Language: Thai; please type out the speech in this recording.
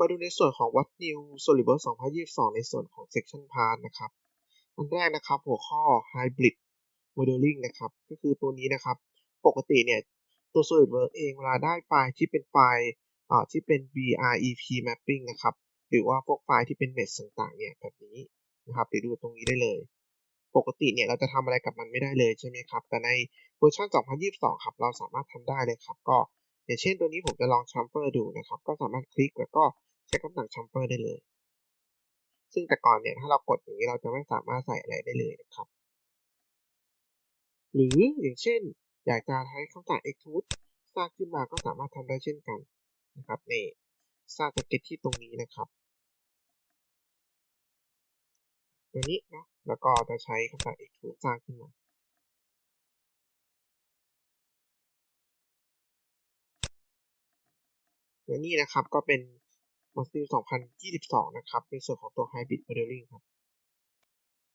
มาดูในส่วนของ What New SolidWorks 2022 ในส่วนของ Section Part นะครับ อันแรกนะครับ หัวข้อ Hybrid Modeling นะครับ ก็คือตัวนี้นะครับ ปกติเนี่ยตัว SolidWorks เองเวลาได้ไฟล์ที่เป็นไฟล์อ่าที่เป็น BREP Mapping นะครับ หรือว่าพวกไฟล์ที่เป็น Mesh ต่างๆ เนี่ยแบบนี้นะครับเดี๋ยวดูตรงนี้ได้เลย ปกติเนี่ยเราจะทำอะไรกับมันไม่ได้เลยใช่ไหมครับ แต่ในเวอร์ชัน2022 ครับ เราสามารถทำได้เลยครับ ก็ อย่างเช่นตัวนี้ผมจะลอง chamfer ดูนะครับ ก็สามารถคลิกแล้วก็ใช้คำสั่ง chamfer ได้เลย ซึ่งแต่ก่อนเนี่ยถ้าเรากดอย่างนี้เราจะไม่สามารถใส่อะไรได้เลยนะครับ หรืออย่างเช่น อยากจะใช้คำสั่ง extrude สร้างขึ้นมาก็สามารถทำได้เช่นกันนะครับนี่สร้างสเก็ตที่ตรงนี้นะครับตัวนี้เนาะแล้วก็จะใช้คำสั่ง extrude สร้างขึ้นมา และนี่นะครับก็เป็น Module 2022 นะครับ ในส่วนของตัว Hybrid Modeling ครับ